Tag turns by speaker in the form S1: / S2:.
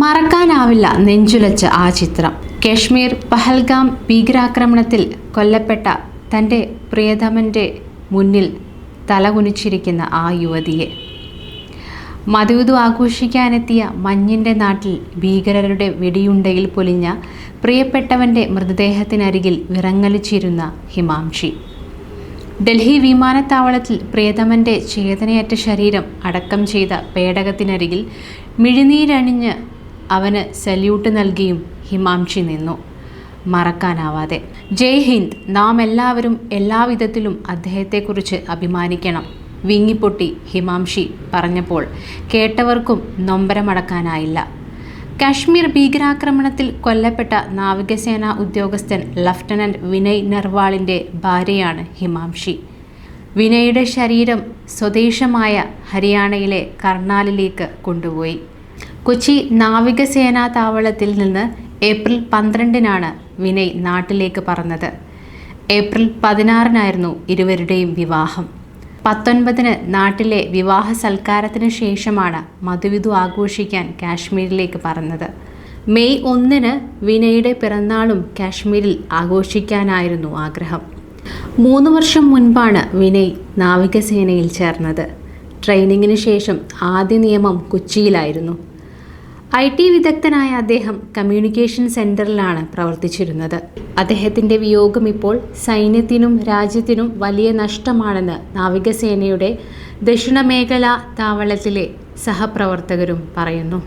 S1: മറക്കാനാവില്ല നെഞ്ചുലച്ച ആ ചിത്രം. കശ്മീർ പഹൽഗാം ഭീകരാക്രമണത്തിൽ കൊല്ലപ്പെട്ട തന്റെ പ്രിയതമന്റെ മുന്നിൽ തലകുനിച്ചിരിക്കുന്ന ആ യുവതിയെ. മധുവിധു ആഘോഷിക്കാനെത്തിയ മഞ്ഞിന്റെ നാട്ടിൽ ഭീകരരുടെ വെടിയുണ്ടയിൽ പൊലിഞ്ഞ പ്രിയപ്പെട്ടവന്റെ മൃതദേഹത്തിനരികിൽ വിറങ്ങലിച്ചിരുന്ന ഹിമാംഷി. ഡൽഹി വിമാനത്താവളത്തിൽ പ്രിയതമന്റെ ചേതനയറ്റ ശരീരം അടക്കം ചെയ്ത പേടകത്തിനരികിൽ മിഴിനീരണിഞ്ഞ് അവന് സല്യൂട്ട് നൽകിയും ഹിമാംഷി നിന്നു. മറക്കാനാവാതെ. ജയ് ഹിന്ദ് നാം എല്ലാവരും എല്ലാവിധത്തിലും അദ്ദേഹത്തെക്കുറിച്ച് അഭിമാനിക്കണം. വിങ്ങിപ്പൊട്ടി ഹിമാംഷി പറഞ്ഞപ്പോൾ കേട്ടവർക്കും നൊമ്പരമടക്കാനായില്ല. കാശ്മീർ ഭീകരാക്രമണത്തിൽ കൊല്ലപ്പെട്ട നാവികസേനാ ഉദ്യോഗസ്ഥൻ ലഫ്റ്റനന്റ് വിനയ് നർവാളിന്റെ ഭാര്യയാണ് ഹിമാംഷി. വിനയുടെ ശരീരം സ്വദേശമായ ഹരിയാനയിലെ കർണാലിലേക്ക് കൊണ്ടുപോയി. കൊച്ചി നാവികസേനാ താവളത്തിൽ നിന്ന് ഏപ്രിൽ പന്ത്രണ്ടിനാണ് വിനയ് നാട്ടിലേക്ക് പറന്നത്. ഏപ്രിൽ പതിനാറിനായിരുന്നു ഇരുവരുടെയും വിവാഹം. പത്തൊൻപതിന് നാട്ടിലെ വിവാഹ സൽക്കാരത്തിന് ശേഷമാണ് മധുവിധു ആഘോഷിക്കാൻ കാശ്മീരിലേക്ക് പറന്നത്. മെയ് ഒന്നിന് വിനയുടെ പിറന്നാളും കാശ്മീരിൽ ആഘോഷിക്കാനായിരുന്നു ആഗ്രഹം. മൂന്ന് വർഷം മുൻപാണ് വിനയ് നാവികസേനയിൽ ചേർന്നത്. ട്രെയിനിങ്ങിന് ശേഷം ആദ്യ നിയമം കൊച്ചിയിലായിരുന്നു. ഐ ടി വിദഗ്ധനായ അദ്ദേഹം കമ്മ്യൂണിക്കേഷൻ സെന്ററിലാണ് പ്രവർത്തിച്ചിരുന്നത്. അദ്ദേഹത്തിന്റെ വിയോഗം ഇപ്പോൾ സൈന്യത്തിനും രാജ്യത്തിനും വലിയ നഷ്ടമാണെന്ന് നാവികസേനയുടെ ദക്ഷിണ മേഖല താവളത്തിലെ സഹപ്രവർത്തകരും പറയുന്നു.